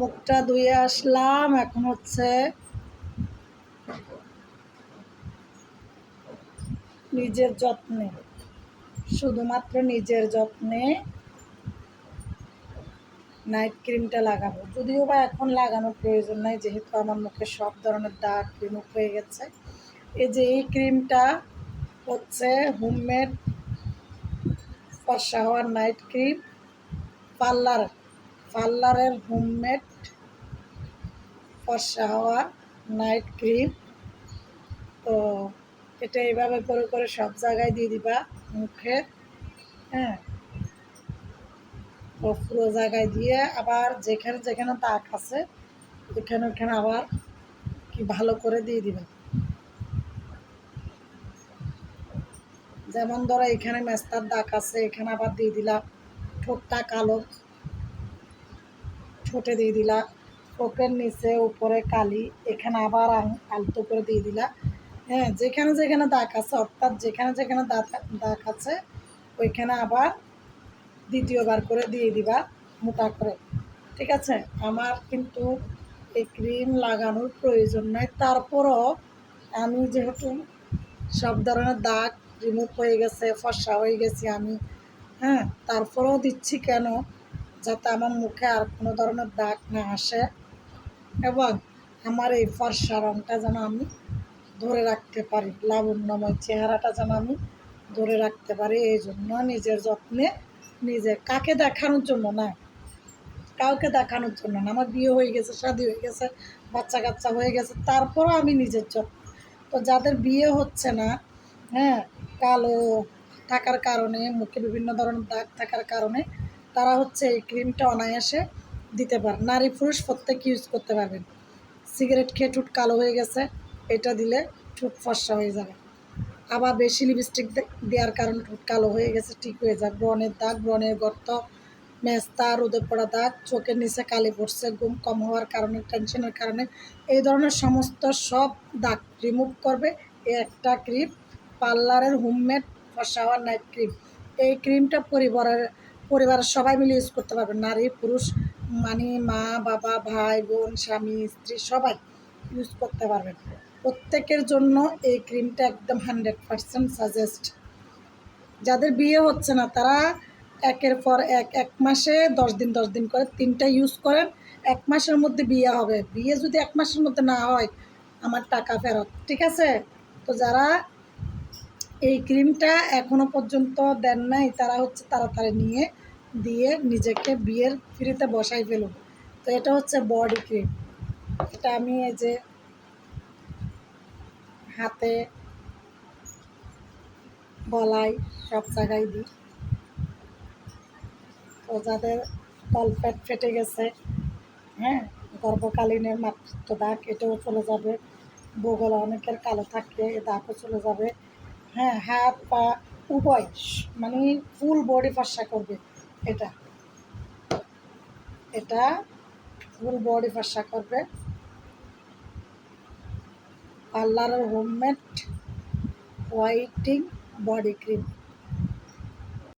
মুখটা ধুয়ে আসলাম, এখন হচ্ছে নিজের যত্নে, শুধুমাত্র নিজের যত্নে নাইট ক্রিমটা লাগাবো। যদিও বা এখন লাগানোর প্রয়োজন নাই, যেহেতু আমার মুখে সব ধরনের দাগ রিমুভ হয়ে গেছে। এই যে এই ক্রিমটা হচ্ছে হোমমেড ফর্সা হওয়ার নাইট ক্রিম পার্লার। পার্লারের হোমমেড ফর্সা হওয়া, নাইট ক্রিম। তো এটা এইভাবে করে করে সব জায়গায় দিয়ে দিবা মুখে হ্যাঁ। তো পুরো জায়গায় দিয়ে আবার যেখানে যেখানে দাগ আছে ওখানে ওখানে আবার কি ভালো করে দিয়ে দিবা। যেমন ধরো এখানে মেস্তার দাগ আছে, এখানে আবার দিয়ে দিলাম ঠোঁটটা কালো। ঠোঁটে দিয়ে দিলা ঠোঁটের নিচে উপরে কালি, এখানে আবার আলতো করে দিয়ে দিলা। হ্যাঁ যেখানে যেখানে দাগ আছে, অর্থাৎ যেখানে যেখানে দাগ আছে, ওইখানে আবার দ্বিতীয়বার করে দিয়ে দিবা মোটা করে। ঠিক আছে? আমার কিন্তু এই ক্রিম লাগানোর প্রয়োজন নাই। তারপরও আমি যেহেতু সব ধরনের দাগ রিমুভ হয়ে গেছে ফর্সা হয়ে গেছি আমি হ্যাঁ তারপরেও দিচ্ছি কেন? যাতে আমার মুখে আর কোনো ধরনের দাগ না আসে এবং আমার এই ফর্সা রঙটা যেন আমি ধরে রাখতে পারি, লাবণ্যময় চেহারাটা যেন আমি ধরে রাখতে পারি। এই জন্য নিজের যত্নে নিজে, কাকে দেখানোর জন্য না, কাউকে দেখানোর জন্য না। আমার বিয়ে হয়ে গেছে, শাদি হয়ে গেছে বাচ্চা কাচ্চা হয়ে গেছে, তারপরও আমি নিজের যত্ন। তো যাদের বিয়ে হচ্ছে না হ্যাঁ কালো থাকার কারণে, মুখে বিভিন্ন ধরনের দাগ থাকার কারণে তারা হচ্ছে এই ক্রিমটা অনায়াসে দিতে পারে। নারী পুরুষ প্রত্যেক ইউজ করতে পারবেন। সিগারেট খেয়ে ঠুট কালো হয়ে গেছে, এটা দিলে ঠুট ফর্সা হয়ে যাবে। আবার বেশি লিপস্টিক দেওয়ার কারণে ঠোঁট কালো হয়ে গেছে, ঠিক হয়ে যাবে। ব্রণের দাগ, ব্রণের গর্ত, মেস্তা, রোদে পড়া দাগ, চোখের নিচে কালি পড়ছে, ঘুম কম হওয়ার কারণে টেনশনের কারণে। এই ধরনের সমস্ত সব দাগ রিমুভ করবে। একটা ক্রিম পার্লারের হোমমেড ফসাওয়ার নাইট ক্রিম এই ক্রিমটা পরিবারের পরিবারের সবাই মিলে ইউজ করতে পারবেন নারী, পুরুষ মানে মা, বাবা, ভাই, বোন, স্বামী, স্ত্রী সবাই ইউজ করতে পারবেন প্রত্যেকের জন্য এই ক্রিমটা একদম হান্ড্রেড পারসেন্ট সাজেস্ট যাদের বিয়ে হচ্ছে না, তারা একের পর এক এক মাসে দশ দিন দশ দিন করে তিনটা ইউজ করেন। এক মাসের মধ্যে বিয়ে হবে। বিয়ে যদি এক মাসের মধ্যে না হয়, আমার টাকা ফেরত। ঠিক আছে? তো যারা এই ক্রিমটা এখনও পর্যন্ত দেন নাই। তারা হচ্ছে তাড়াতাড়ি নিয়ে, দিয়ে নিজেকে বিয়ের ফ্রিতে বসাই ফেলুন তো এটা হচ্ছে বডি ক্রিম। এটা আমি এই যে হাতে গলায় সব জায়গায় দিই। তো যাদের তলপেট ফেটে গেছে হ্যাঁ গর্ভকালীনের মাতৃত্ব দাগ, এটাও চলে যাবে। বগল অনেকের কালো থাকে, এ দাগও চলে যাবে। হ্যাঁ হাত, পা, উভয় মানে ফুল বডি ফর্সা করবে এটা। এটা ফুল বডি ফর্সা করবে। পার্লারের হোমমেড হোয়াইটিং বডি ক্রিম।